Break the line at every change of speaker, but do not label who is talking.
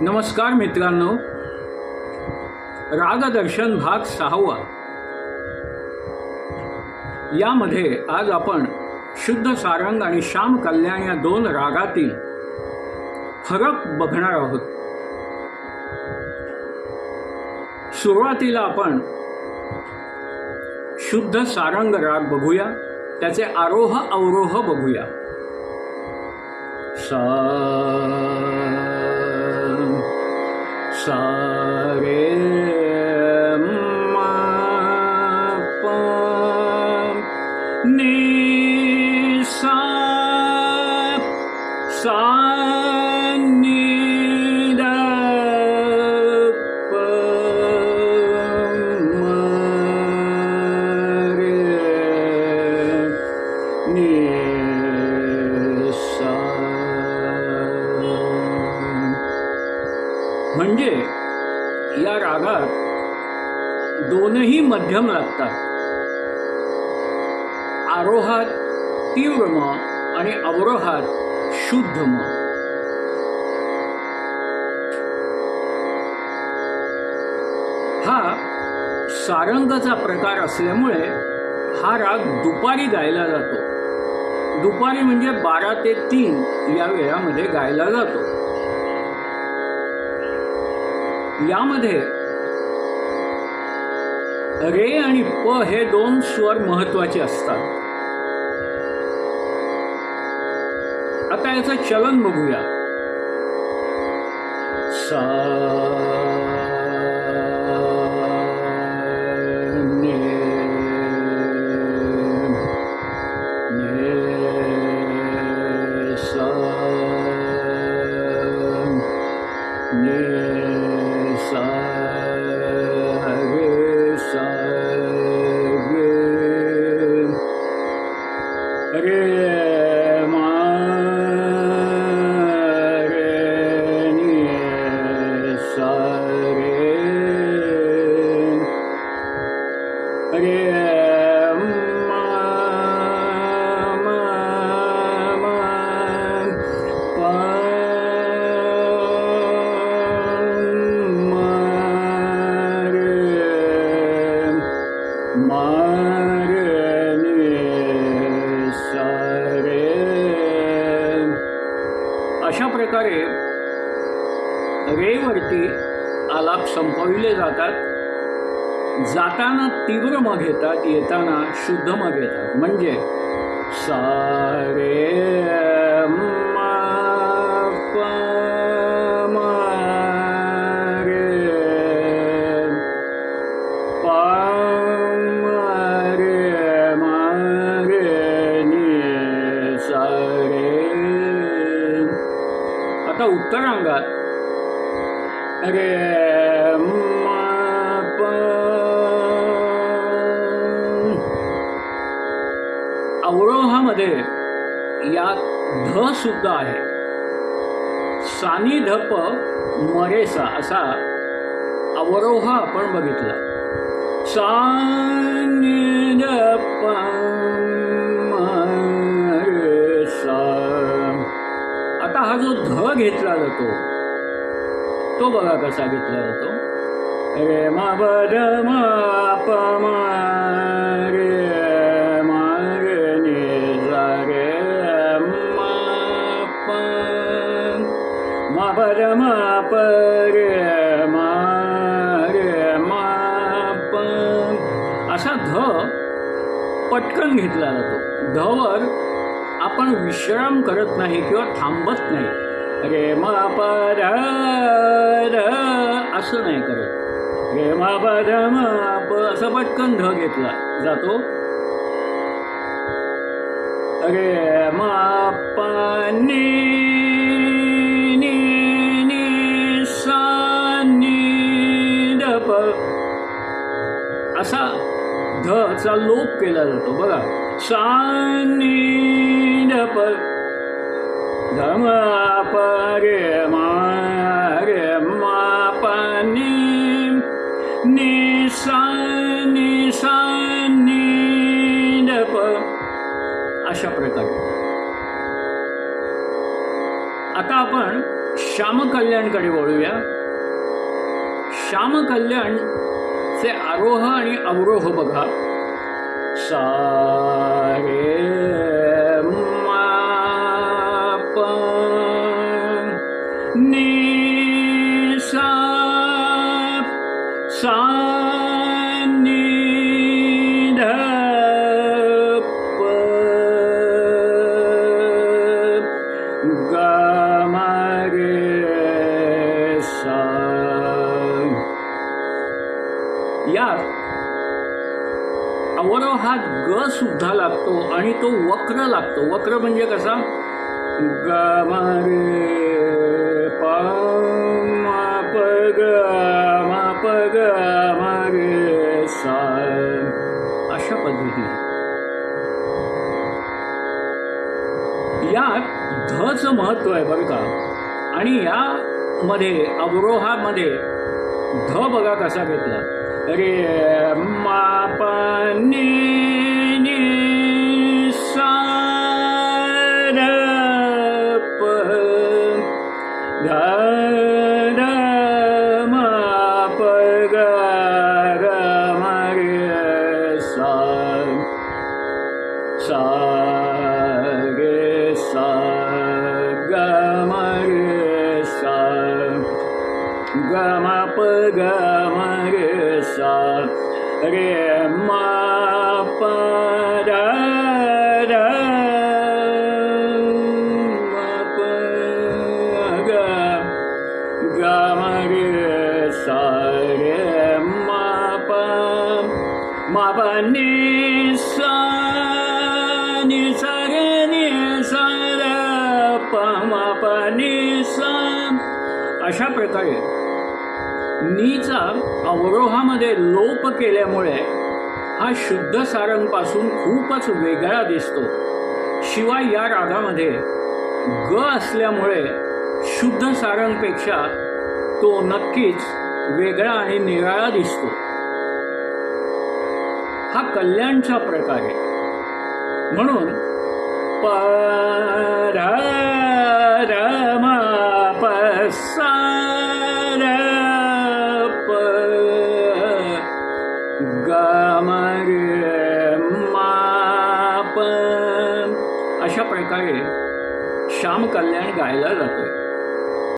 नमस्कार मित्रांनो. रागदर्शन भाग सहावा. यामध्ये आज आपण शुद्ध सारंग आणि श्याम कल्याण या दोन रागातील फरक बघणार आहोत. सुरुवातीला आपण शुद्ध सारंग राग बघूया त्याचे आरोह अवरोह बघूया. सा सा रे मा पा नि सा सा म्हणजे या रागात दोनही मध्यम लागतात. आरोहात तीव्र म आणि अवरोहात शुद्ध म. हा सारंगाचा प्रकार असल्यामुळे हा राग दुपारी गायला जातो. दुपारी म्हणजे बारा ते तीन या वेळामध्ये गायला जातो. यामध्ये रे आणि प हे दोन स्वर महत्त्वाचे असतात. आता याचं चलन बघूया. सा प्रकारे रेवरती आलाप संपविले जातात. जाताना तीव्र मग घेतात येताना शुद्ध मग घेतात म्हणजे सारे आता उत्तरांगात रे प अवरोहामध्ये यात ध सुद्धा आहे. सानी धप मरेसा असा अवरोह आपण बघितला. सा तो बघा कसा घेतला जातो. रे मा बद मा रे मा रे रे रे मा रे मा असा ध पटकन घेतला जातो. धवर आपण विश्राम करत नाही किंवा थांबत नाही. रे मा प असं नाही करत. रे मा प ध प असं पटकन ध घेतला जातो. रे मा प नि नि सा नि प असा ध चा लोप केला जातो. बघा. सा नि प ध म रे मा रे मा नि निसा नि अशा प्रकारे. आता आपण श्यामकल्याणकडे वळूया. श्यामकल्याण चे आरोह आणि अवरोह बघा. सारे यात अवरोहात ग सुद्धा लागतो आणि तो वक्र लागतो. वक्र म्हणजे कसा? ग रे प ग माप ग रे सा. अशा पद्धतीने. यात धचं महत्त्व आहे बरं का. आणि या मध्ये अवरोहामध्ये ध बघा कसा घेतला. रे मा प नि प ग म रे सा. रे म प रा र. म प ग ग म रे सा. रे म प म प नि सा नि सा रे नि सा र. प म प नि सा अशा प्रकारे नीचा अवरोहामध्ये लोप केल्यामुळे हा शुद्ध सारंगपासून खूपच वेगळा दिसतो. शिवाय या रागामध्ये ग असल्यामुळे शुद्ध सारंगपेक्षा तो नक्कीच वेगळा आणि निराळा दिसतो. हा कल्याणचा प्रकार आहे. म्हणून प र श्याम कल्याण गायला जातोय.